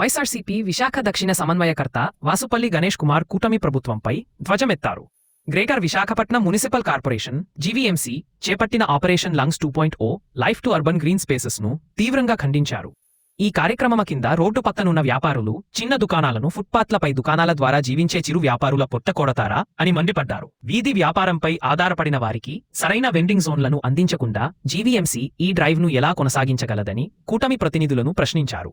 వైఎస్ఆర్సీపీ విశాఖ దక్షిణ సమన్వయకర్త వాసుపల్లి గణేష్ కుమార్ కూటమి ప్రభుత్వంపై ధ్వజమెత్తారు. Greater Visakhapatnam municipal corporation GVMC చేపట్టిన operation lungs two point o life to urban green స్పేసెస్ను తీవ్రంగా ఖండించారు. ఈ కార్యక్రమం కింద రోడ్డు పక్కనున్న వ్యాపారులు చిన్న దుకాణాలను ఫుట్పాత్లపై దుకాణాల ద్వారా జీవించే చిరు వ్యాపారుల పొట్ట కొడతారా అని మండిపడ్డారు. వీధి వ్యాపారంపై ఆధారపడిన వారికి సరైన వెండింగ్ జోన్లను అందించకుండా జీవీఎంసీ ఈ డ్రైవ్ను ఎలా కొనసాగించగలదని కూటమి ప్రతినిధులను ప్రశ్నించారు.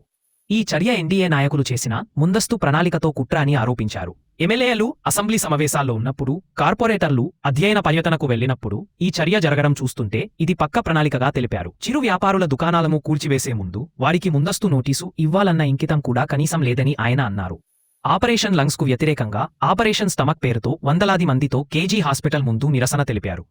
ఈ చర్య ఎన్డీఏ నాయకులు చేసిన ముందస్తు ప్రణాళికతో కుట్ర అని ఆరోపించారు. ఎమ్మెల్యేలు అసెంబ్లీ సమావేశాల్లో ఉన్నప్పుడు కార్పొరేటర్లు అధ్యయన పర్యటనకు వెళ్ళినప్పుడు ఈ చర్య జరగడం చూస్తుంటే ఇది పక్క ప్రణాళికగా తెలిపారు. చిరు వ్యాపారుల దుకాణాలను కూల్చివేసే ముందు వారికి ముందస్తు నోటీసు ఇవ్వాలన్న ఇంకితం కూడా కనీసం లేదని ఆయన అన్నారు. ఆపరేషన్ లంగ్స్కు వ్యతిరేకంగా ఆపరేషన్ స్టమక్ పేరుతో వందలాది మందితో కేజీ హాస్పిటల్ ముందు నిరసన తెలిపారు.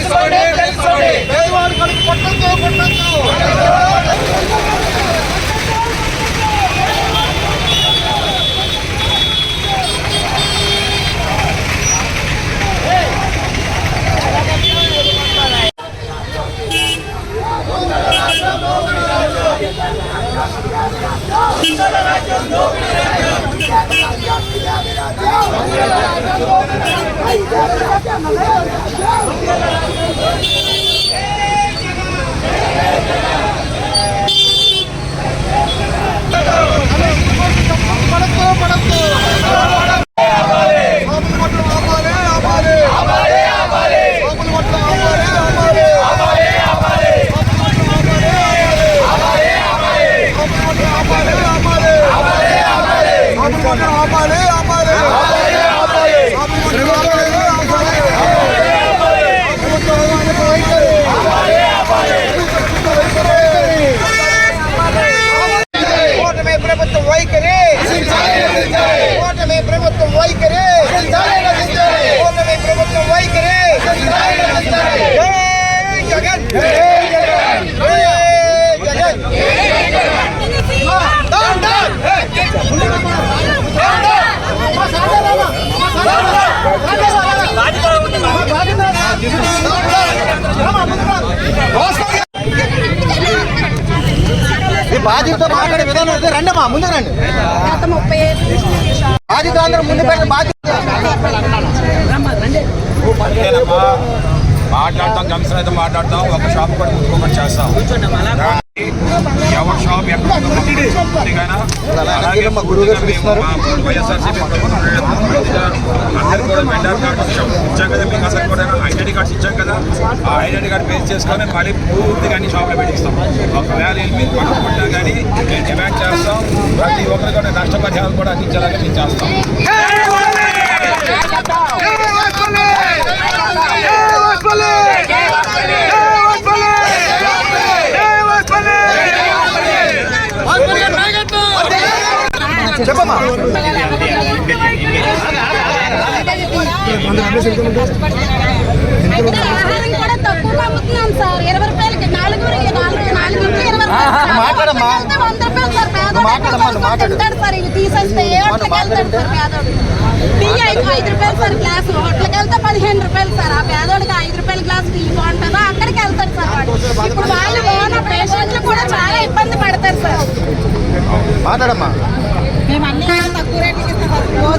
తెలుసుకోండి పేదవాడి కడుపు కొట్టద్దు కొట్టద్దు Hey, amarelo, amarelo. ఈ బాధ్యతతో మాట్లాడే విధానం అయితే ముందు రండి. షాప్ బాధ్యత అందరూ ముందు బాధ్యత మాట్లాడతాం కమిషన్ అయితే మాట్లాడతాం. ఒక షాప్ కూడా ముట్టుకోమని చేస్తాం. ఎవరి షాప్ ఎక్కడ అలాగే మా వైఎస్ఆర్సీపీ అందరూ కూడా వెండర్ కార్డు ఇచ్చాం. ఇచ్చాం కదా మీకు అసలు కూడా ఐడెంటిటీ కార్డ్స్ ఇచ్చాం కదా. ఆ ఐడెంటిటీ కార్డు బేస్ చేసుకొని మళ్ళీ పూర్తిగా అన్ని షాపులు పెట్టిస్తాం. ఒకవేళ మీరు కానీ మేము డిమాండ్ చేస్తాం ప్రతి ఒక్కరు కూడా నష్టపరిహారం కూడా అందించేలాగా మేము చేస్తాం. చెప్పమ్మా అయితే ఆహారం కూడా తక్కువ అమ్ముతున్నాం సార్ ఇరవై రూపాయలకి నాలుగు నాలుగు నాలుగు ఇంట్లో ఇరవై రూపాయలు సార్. మాట్లాడమ్మా. మాట్లాడమ్మా, మాట్లాడు. తింటాడు సార్? ఇవి తీసేస్తే ఏ హోటల్కి వెళ్తాడు సార్ పేదోడు? టీ ఐదు ఐదు రూపాయలు సార్ గ్లాసు. హోటల్కి వెళ్తే పదిహేను రూపాయలు సార్. ఆ పేదోడికి ఐదు రూపాయల గ్లాస్ టీ బాగుంటుందో? అక్కడికి వెళ్తాడు సార్ వాడు. ఇప్పుడు వాళ్ళు ఓన పేషెంట్లు కూడా చాలా ఇబ్బంది పడతారు సార్. మాట్లాడమ్మా. మేము అన్ని తక్కువ రేట్లకి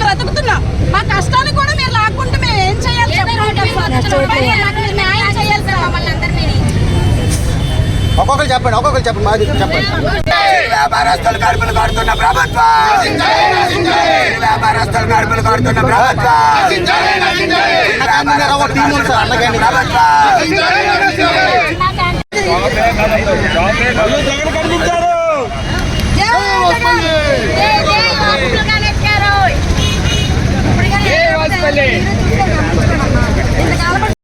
బ్రతుకుతున్నాం. మా కష్టాలు కూడా మీరు లాక్కుంటే మేము ఏం చేయాలి? చెప్పండి. సార్. నాకు మీరు న్యాయం చేయాలి? సార్ మమ్మల్ని అందరినీ ఒక్కొక్కరు చెప్పండి ఒక్కొక్కరు చెప్పండి బాధ్యత చెప్పండి. వ్యాపారస్తులు కడుపులు కడుతున్న ప్రభుత్వం. వ్యాపారస్తులు కడుపులు కడుతున్న ప్రభుత్వం. అన్నగారు ఒక